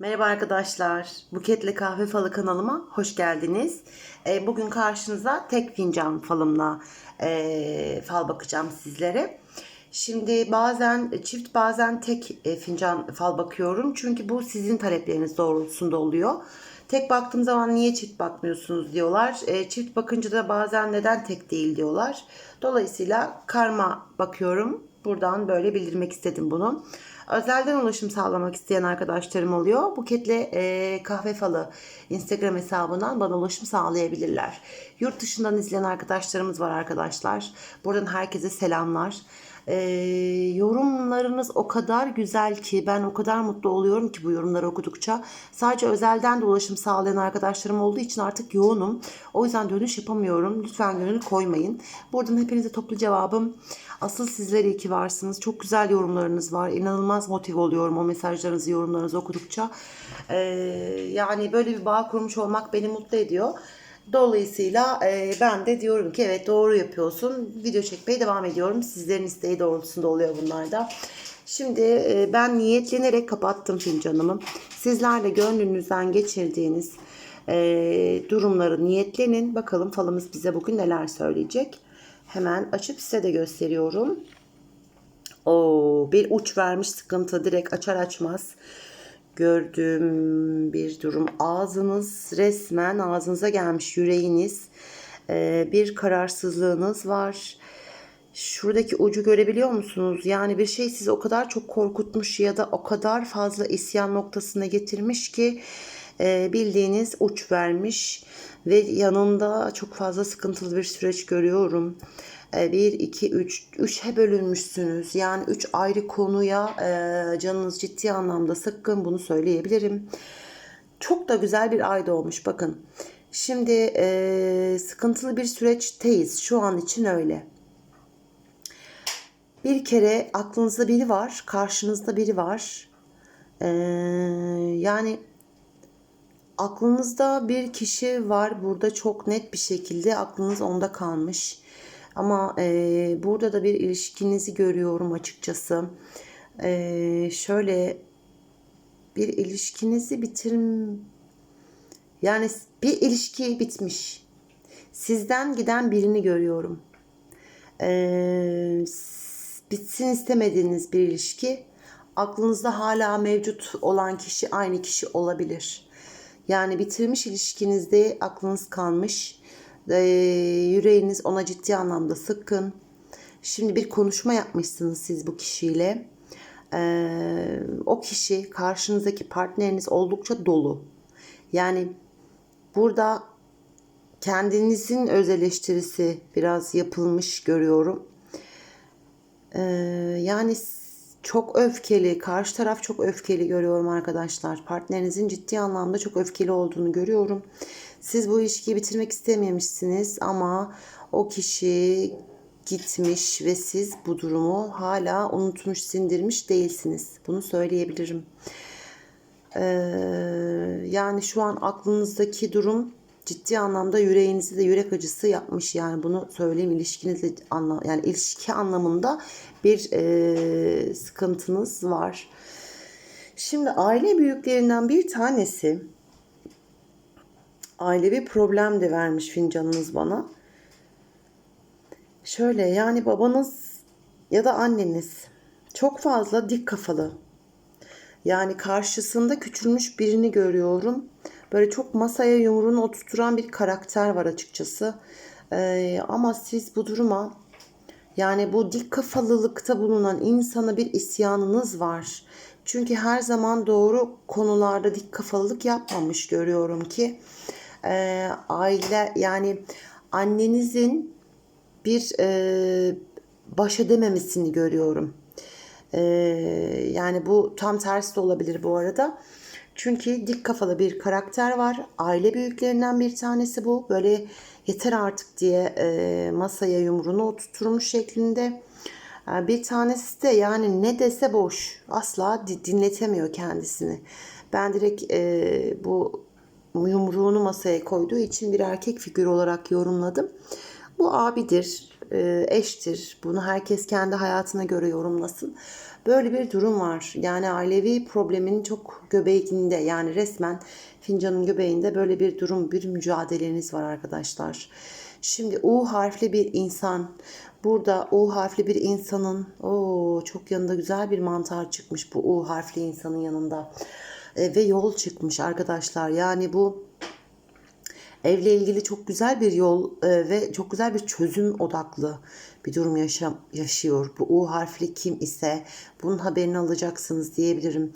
Merhaba arkadaşlar. Buketle Kahve Falı kanalıma hoş geldiniz. Ee, bugün karşınıza tek fincan falımla e, fal bakacağım sizlere. Şimdi bazen çift bazen tek e, fincan fal bakıyorum. Çünkü bu sizin talepleriniz doğrultusunda oluyor. Tek baktığım zaman niye çift bakmıyorsunuz diyorlar. E, çift bakınca da bazen neden tek değil diyorlar. Dolayısıyla karma bakıyorum. Buradan böyle bildirmek istedim bunu. Özelden ulaşım sağlamak isteyen arkadaşlarım oluyor. Buketle e, kahve falı Instagram hesabından bana ulaşım sağlayabilirler. Yurt dışından izleyen arkadaşlarımız var arkadaşlar. Buradan herkese selamlar. E, yorumlarınız o kadar güzel ki ben o kadar mutlu oluyorum ki bu yorumları okudukça. Sadece özelden de ulaşım sağlayan arkadaşlarım olduğu için artık yoğunum. O yüzden dönüş yapamıyorum. Lütfen gönül koymayın. Buradan hepinize toplu cevabım. Asıl sizler iyi ki varsınız. Çok güzel yorumlarınız var. İnanılmaz motive oluyorum o mesajlarınızı, yorumlarınızı okudukça. Ee, yani böyle bir bağ kurmuş olmak beni mutlu ediyor. Dolayısıyla e, ben de diyorum ki evet doğru yapıyorsun. Video çekmeye devam ediyorum. Sizlerin isteği doğrultusunda oluyor bunlar da. Şimdi e, ben niyetlenerek kapattım fincanımı. Sizler de gönlünüzden geçirdiğiniz e, durumları niyetlenin. Bakalım falımız bize bugün neler söyleyecek. Hemen açıp size de gösteriyorum. O bir uç vermiş sıkıntı direkt açar açmaz gördüğüm bir durum. Ağzınız resmen ağzınıza gelmiş yüreğiniz. Ee, bir kararsızlığınız var. Şuradaki ucu görebiliyor musunuz? Yani bir şey sizi o kadar çok korkutmuş ya da o kadar fazla isyan noktasına getirmiş ki e, bildiğiniz uç vermiş ve yanında çok fazla sıkıntılı bir süreç görüyorum. 1, 2, 3, 3'e bölünmüşsünüz. Yani 3 ayrı konuya e, canınız ciddi anlamda sıkkın bunu söyleyebilirim. Çok da güzel bir ay doğmuş bakın. Şimdi e, sıkıntılı bir süreçteyiz. Şu an için öyle. Bir kere aklınızda biri var, karşınızda biri var. Ee, yani aklınızda bir kişi var burada çok net bir şekilde aklınız onda kalmış. Ama e, burada da bir ilişkinizi görüyorum açıkçası. E, şöyle bir ilişkinizi bitirim yani bir ilişki bitmiş. Sizden giden birini görüyorum. E, bitsin istemediğiniz bir ilişki aklınızda hala mevcut olan kişi aynı kişi olabilir. Yani bitirmiş ilişkinizde aklınız kalmış. Ee, yüreğiniz ona ciddi anlamda sıkkın. Şimdi bir konuşma yapmışsınız siz bu kişiyle. Ee, o kişi karşınızdaki partneriniz oldukça dolu. Yani burada kendinizin öz eleştirisi biraz yapılmış görüyorum. Ee, yani çok öfkeli, karşı taraf çok öfkeli görüyorum arkadaşlar. Partnerinizin ciddi anlamda çok öfkeli olduğunu görüyorum. Siz bu ilişkiyi bitirmek istememişsiniz ama o kişi gitmiş ve siz bu durumu hala unutmuş, sindirmiş değilsiniz. Bunu söyleyebilirim. Ee, yani şu an aklınızdaki durum ciddi anlamda yüreğinizi de yürek acısı yapmış. Yani bunu söyleyeyim ilişkinizle anla yani ilişki anlamında bir e, sıkıntınız var. Şimdi aile büyüklerinden bir tanesi ailevi problem de vermiş fincanınız bana. Şöyle yani babanız ya da anneniz çok fazla dik kafalı. Yani karşısında küçülmüş birini görüyorum. Böyle çok masaya yumruğunu oturturan bir karakter var açıkçası. Ee, ama siz bu duruma yani bu dik kafalılıkta bulunan insana bir isyanınız var. Çünkü her zaman doğru konularda dik kafalılık yapmamış görüyorum ki. Ee, aile yani annenizin bir e, baş edememesini görüyorum. Ee, yani bu tam tersi de olabilir bu arada. Çünkü dik kafalı bir karakter var. Aile büyüklerinden bir tanesi bu. Böyle yeter artık diye e, masaya yumruğunu oturtmuş şeklinde. E, bir tanesi de yani ne dese boş. Asla dinletemiyor kendisini. Ben direkt e, bu yumruğunu masaya koyduğu için bir erkek figür olarak yorumladım. Bu abidir, e, eştir. Bunu herkes kendi hayatına göre yorumlasın. Böyle bir durum var. Yani ailevi problemin çok göbeğinde yani resmen fincanın göbeğinde böyle bir durum, bir mücadeleniz var arkadaşlar. Şimdi U harfli bir insan. Burada U harfli bir insanın o çok yanında güzel bir mantar çıkmış bu U harfli insanın yanında. E, ve yol çıkmış arkadaşlar. Yani bu evle ilgili çok güzel bir yol e, ve çok güzel bir çözüm odaklı bir durum yaşam, yaşıyor. Bu U harfli kim ise bunun haberini alacaksınız diyebilirim.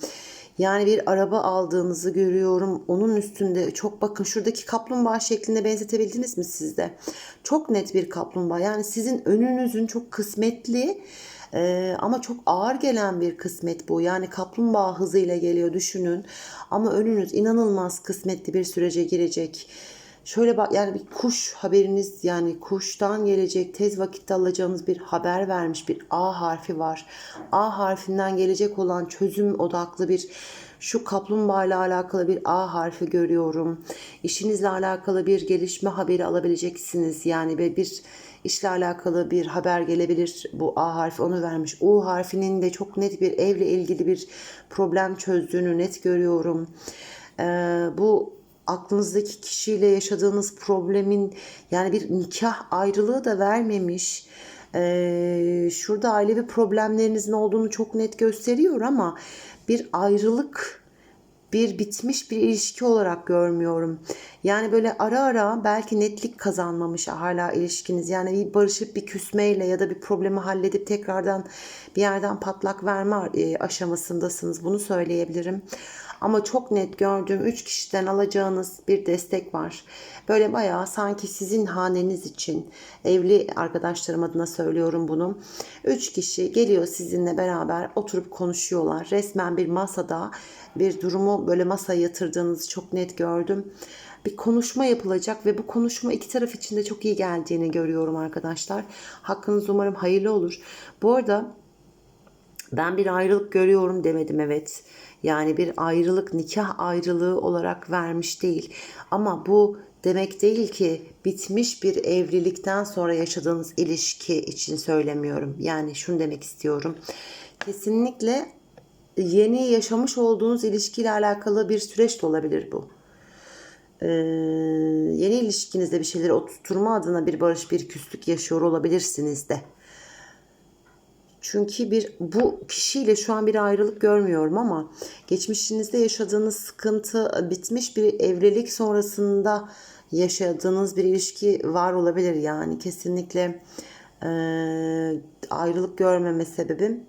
Yani bir araba aldığınızı görüyorum. Onun üstünde çok bakın şuradaki kaplumbağa şeklinde benzetebildiniz mi sizde? Çok net bir kaplumbağa. Yani sizin önünüzün çok kısmetli ee, ama çok ağır gelen bir kısmet bu. Yani kaplumbağa hızıyla geliyor düşünün. Ama önünüz inanılmaz kısmetli bir sürece girecek. Şöyle bak yani bir kuş haberiniz yani kuştan gelecek tez vakitte alacağınız bir haber vermiş bir A harfi var. A harfinden gelecek olan çözüm odaklı bir şu kaplumbağa ile alakalı bir A harfi görüyorum. İşinizle alakalı bir gelişme haberi alabileceksiniz. Yani bir, işle alakalı bir haber gelebilir. Bu A harfi onu vermiş. U harfinin de çok net bir evle ilgili bir problem çözdüğünü net görüyorum. Ee, bu aklınızdaki kişiyle yaşadığınız problemin yani bir nikah ayrılığı da vermemiş. Ee, şurada ailevi problemlerinizin olduğunu çok net gösteriyor ama bir ayrılık bir bitmiş bir ilişki olarak görmüyorum. Yani böyle ara ara belki netlik kazanmamış hala ilişkiniz. Yani bir barışıp bir küsmeyle ya da bir problemi halledip tekrardan bir yerden patlak verme e, aşamasındasınız. Bunu söyleyebilirim. Ama çok net gördüğüm 3 kişiden alacağınız bir destek var. Böyle bayağı sanki sizin haneniz için evli arkadaşlarım adına söylüyorum bunu. 3 kişi geliyor sizinle beraber oturup konuşuyorlar. Resmen bir masada bir durumu böyle masaya yatırdığınızı çok net gördüm. Bir konuşma yapılacak ve bu konuşma iki taraf için de çok iyi geldiğini görüyorum arkadaşlar. Hakkınız umarım hayırlı olur. Bu arada ben bir ayrılık görüyorum demedim evet. Yani bir ayrılık nikah ayrılığı olarak vermiş değil. Ama bu demek değil ki bitmiş bir evlilikten sonra yaşadığınız ilişki için söylemiyorum. Yani şunu demek istiyorum. Kesinlikle yeni yaşamış olduğunuz ilişkiyle alakalı bir süreç de olabilir bu. Ee, yeni ilişkinizde bir şeyleri oturtma adına bir barış bir küslük yaşıyor olabilirsiniz de. Çünkü bir bu kişiyle şu an bir ayrılık görmüyorum ama geçmişinizde yaşadığınız sıkıntı bitmiş bir evlilik sonrasında yaşadığınız bir ilişki var olabilir. Yani kesinlikle e, ayrılık görmeme sebebim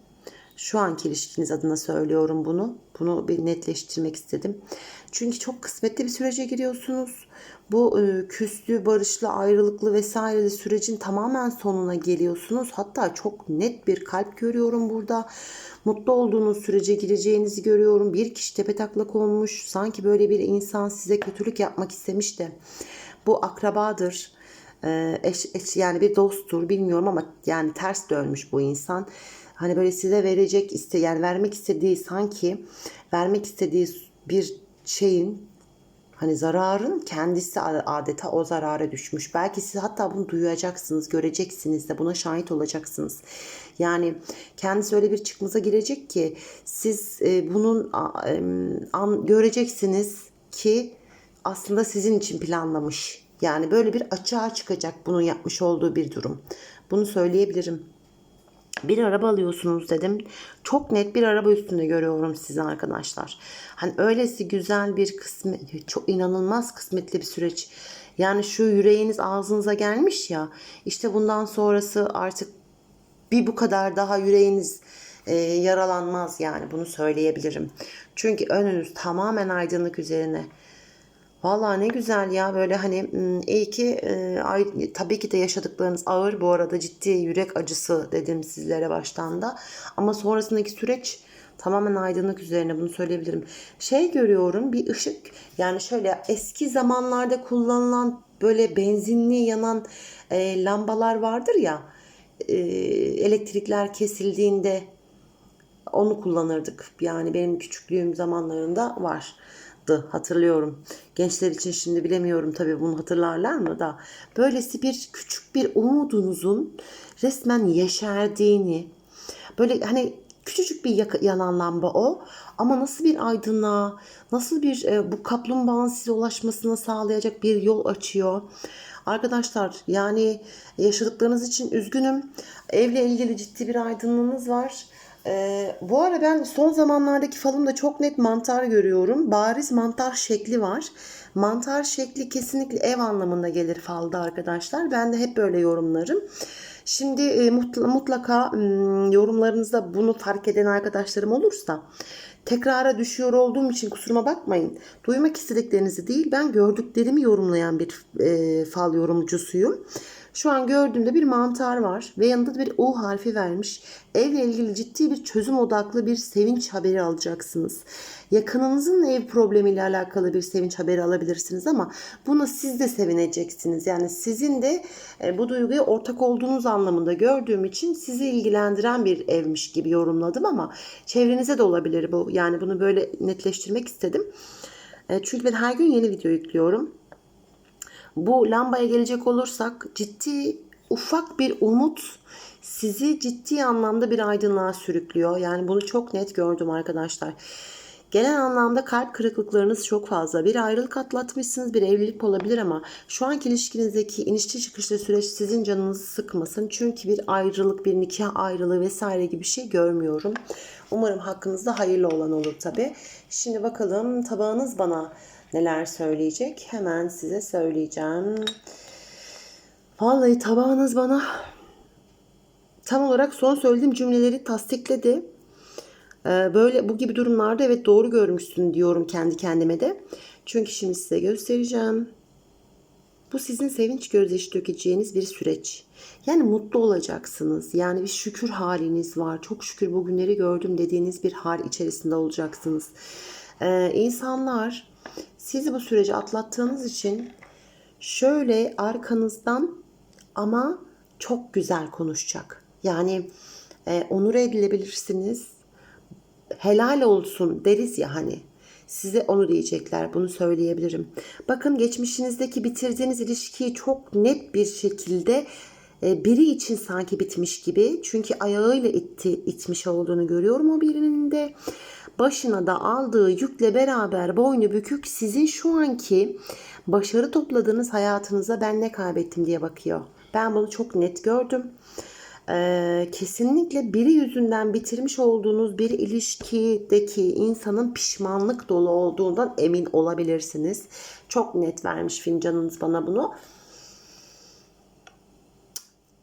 şu anki ilişkiniz adına söylüyorum bunu. Bunu bir netleştirmek istedim. Çünkü çok kısmetli bir sürece giriyorsunuz. Bu e, küslü, barışlı, ayrılıklı vesaireli sürecin tamamen sonuna geliyorsunuz. Hatta çok net bir kalp görüyorum burada. Mutlu olduğunuz sürece gireceğinizi görüyorum. Bir kişi tepetaklak olmuş. Sanki böyle bir insan size kötülük yapmak istemiş de. Bu akrabadır. E, eş, eş, yani bir dosttur bilmiyorum ama yani ters dönmüş bu insan hani böyle size verecek iste yani vermek istediği sanki vermek istediği bir şeyin hani zararın kendisi adeta o zarara düşmüş. Belki siz hatta bunu duyacaksınız, göreceksiniz de buna şahit olacaksınız. Yani kendisi öyle bir çıkmaza girecek ki siz e, bunun göreceksiniz ki aslında sizin için planlamış. Yani böyle bir açığa çıkacak bunun yapmış olduğu bir durum. Bunu söyleyebilirim bir araba alıyorsunuz dedim. Çok net bir araba üstünde görüyorum sizi arkadaşlar. Hani öylesi güzel bir kısmet, çok inanılmaz kısmetli bir süreç. Yani şu yüreğiniz ağzınıza gelmiş ya. İşte bundan sonrası artık bir bu kadar daha yüreğiniz e, yaralanmaz yani bunu söyleyebilirim. Çünkü önünüz tamamen aydınlık üzerine. Valla ne güzel ya böyle hani iyi ki ay, tabii ki de yaşadıklarınız ağır bu arada ciddi yürek acısı dedim sizlere baştan da. Ama sonrasındaki süreç tamamen aydınlık üzerine bunu söyleyebilirim. Şey görüyorum bir ışık yani şöyle eski zamanlarda kullanılan böyle benzinli yanan e, lambalar vardır ya e, elektrikler kesildiğinde onu kullanırdık. Yani benim küçüklüğüm zamanlarında var hatırlıyorum. Gençler için şimdi bilemiyorum tabii bunu hatırlarlar mı da. Böylesi bir küçük bir umudunuzun resmen yeşerdiğini böyle hani Küçücük bir yanan lamba o. Ama nasıl bir aydınlığa, nasıl bir e, bu kaplumbağanın size ulaşmasını sağlayacak bir yol açıyor. Arkadaşlar yani yaşadıklarınız için üzgünüm. Evle ilgili ciddi bir aydınlığınız var. Ee, bu ara ben son zamanlardaki falımda çok net mantar görüyorum. Bariz mantar şekli var. Mantar şekli kesinlikle ev anlamında gelir falda arkadaşlar. Ben de hep böyle yorumlarım. Şimdi e, mutla- mutlaka mm, yorumlarınızda bunu fark eden arkadaşlarım olursa tekrara düşüyor olduğum için kusuruma bakmayın. Duymak istediklerinizi değil ben gördüklerimi yorumlayan bir e, fal yorumcusuyum. Şu an gördüğümde bir mantar var ve yanında da bir U harfi vermiş. Evle ilgili ciddi bir çözüm odaklı bir sevinç haberi alacaksınız. Yakınınızın ev problemiyle alakalı bir sevinç haberi alabilirsiniz ama buna siz de sevineceksiniz. Yani sizin de e, bu duyguya ortak olduğunuz anlamında gördüğüm için sizi ilgilendiren bir evmiş gibi yorumladım ama çevrenize de olabilir bu. Yani bunu böyle netleştirmek istedim. E, Çünkü ben her gün yeni video yüklüyorum. Bu lambaya gelecek olursak ciddi ufak bir umut sizi ciddi anlamda bir aydınlığa sürüklüyor. Yani bunu çok net gördüm arkadaşlar. Genel anlamda kalp kırıklıklarınız çok fazla. Bir ayrılık atlatmışsınız, bir evlilik olabilir ama şu anki ilişkinizdeki inişli çıkışlı süreç sizin canınızı sıkmasın. Çünkü bir ayrılık, bir nikah ayrılığı vesaire gibi bir şey görmüyorum. Umarım hakkınızda hayırlı olan olur tabi. Şimdi bakalım tabağınız bana neler söyleyecek. Hemen size söyleyeceğim. Vallahi tabağınız bana tam olarak son söylediğim cümleleri tasdikledi. Ee, Böyle bu gibi durumlarda evet doğru görmüşsün diyorum kendi kendime de. Çünkü şimdi size göstereceğim. Bu sizin sevinç gözyaşı dökeceğiniz bir süreç. Yani mutlu olacaksınız. Yani bir şükür haliniz var. Çok şükür bugünleri gördüm dediğiniz bir hal içerisinde olacaksınız. Ee, insanlar sizi bu süreci atlattığınız için şöyle arkanızdan ama çok güzel konuşacak. Yani e, onur edilebilirsiniz helal olsun deriz ya hani. Size onu diyecekler. Bunu söyleyebilirim. Bakın geçmişinizdeki bitirdiğiniz ilişkiyi çok net bir şekilde e, biri için sanki bitmiş gibi. Çünkü ayağıyla itti, itmiş olduğunu görüyorum o birinin de. Başına da aldığı yükle beraber boynu bükük sizin şu anki başarı topladığınız hayatınıza ben ne kaybettim diye bakıyor. Ben bunu çok net gördüm. Ee, kesinlikle biri yüzünden bitirmiş olduğunuz bir ilişkideki insanın pişmanlık dolu olduğundan emin olabilirsiniz. Çok net vermiş fincanınız bana bunu.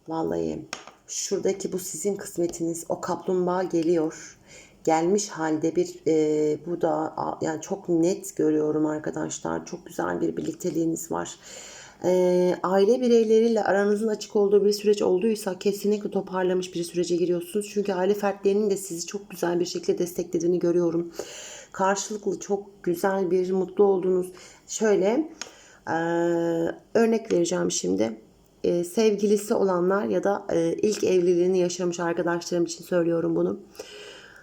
Vallahi şuradaki bu sizin kısmetiniz o kaplumbağa geliyor. Gelmiş halde bir e, bu da yani çok net görüyorum arkadaşlar. Çok güzel bir birlikteliğiniz var. E, aile bireyleriyle aranızın açık olduğu bir süreç olduysa kesinlikle toparlamış bir sürece giriyorsunuz. Çünkü aile fertlerinin de sizi çok güzel bir şekilde desteklediğini görüyorum. Karşılıklı çok güzel bir mutlu olduğunuz şöyle e, örnek vereceğim şimdi e, sevgilisi olanlar ya da e, ilk evliliğini yaşamış arkadaşlarım için söylüyorum bunu.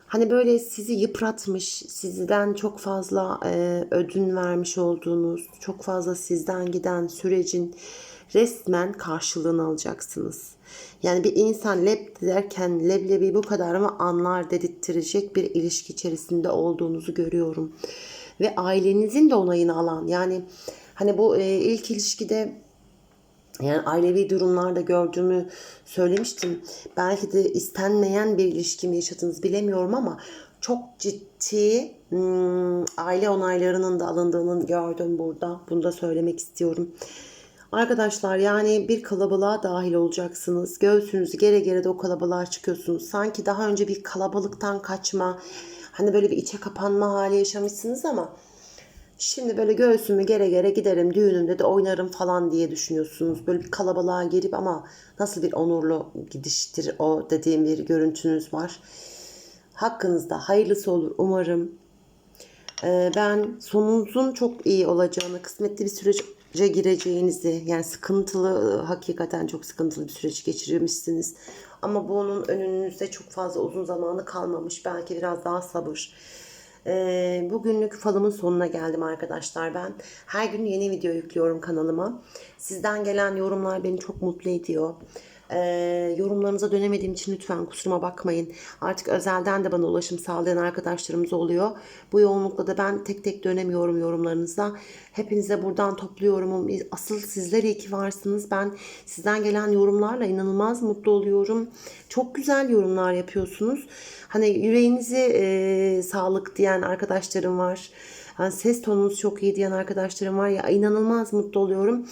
Hani böyle sizi yıpratmış, sizden çok fazla e, ödün vermiş olduğunuz, çok fazla sizden giden sürecin resmen karşılığını alacaksınız. Yani bir insan leb derken leblebi bu kadar mı anlar dedirttirecek bir ilişki içerisinde olduğunuzu görüyorum. Ve ailenizin de onayını alan yani hani bu e, ilk ilişkide yani ailevi durumlarda gördüğümü söylemiştim. Belki de istenmeyen bir ilişki mi yaşadınız bilemiyorum ama çok ciddi hmm, aile onaylarının da alındığını gördüm burada. Bunu da söylemek istiyorum. Arkadaşlar yani bir kalabalığa dahil olacaksınız. Göğsünüzü gere gere de o kalabalığa çıkıyorsunuz. Sanki daha önce bir kalabalıktan kaçma, hani böyle bir içe kapanma hali yaşamışsınız ama Şimdi böyle göğsümü gere gere giderim düğünümde de oynarım falan diye düşünüyorsunuz. Böyle bir kalabalığa girip ama nasıl bir onurlu gidiştir o dediğim bir görüntünüz var. Hakkınızda hayırlısı olur umarım. Ee, ben sonunuzun çok iyi olacağını, kısmetli bir sürece gireceğinizi, yani sıkıntılı, hakikaten çok sıkıntılı bir süreç geçirmişsiniz. Ama bunun önünüzde çok fazla uzun zamanı kalmamış. Belki biraz daha sabır. Ee, bugünlük falımın sonuna geldim arkadaşlar ben. Her gün yeni video yüklüyorum kanalıma. Sizden gelen yorumlar beni çok mutlu ediyor. Ee, yorumlarınıza dönemediğim için lütfen kusuruma bakmayın. Artık özelden de bana ulaşım sağlayan arkadaşlarımız oluyor. Bu yoğunlukla da ben tek tek dönemiyorum yorumlarınıza. Hepinize buradan topluyorum. Asıl sizler iyi ki varsınız. Ben sizden gelen yorumlarla inanılmaz mutlu oluyorum. Çok güzel yorumlar yapıyorsunuz. Hani yüreğinizi e, sağlık diyen arkadaşlarım var. Hani ses tonunuz çok iyi diyen arkadaşlarım var ya inanılmaz mutlu oluyorum.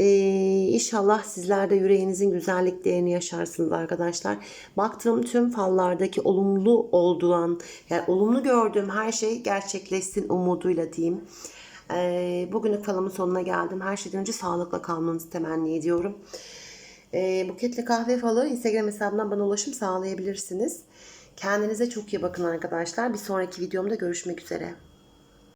Ee, inşallah sizler de yüreğinizin güzelliklerini yaşarsınız arkadaşlar. Baktığım tüm fallardaki olumlu olduğun, yani olumlu gördüğüm her şey gerçekleşsin umuduyla diyeyim. Ee, bugünlük falımın sonuna geldim. Her şeyden önce sağlıkla kalmanızı temenni ediyorum. Ee, Buketle Kahve Falı Instagram hesabından bana ulaşım sağlayabilirsiniz. Kendinize çok iyi bakın arkadaşlar. Bir sonraki videomda görüşmek üzere.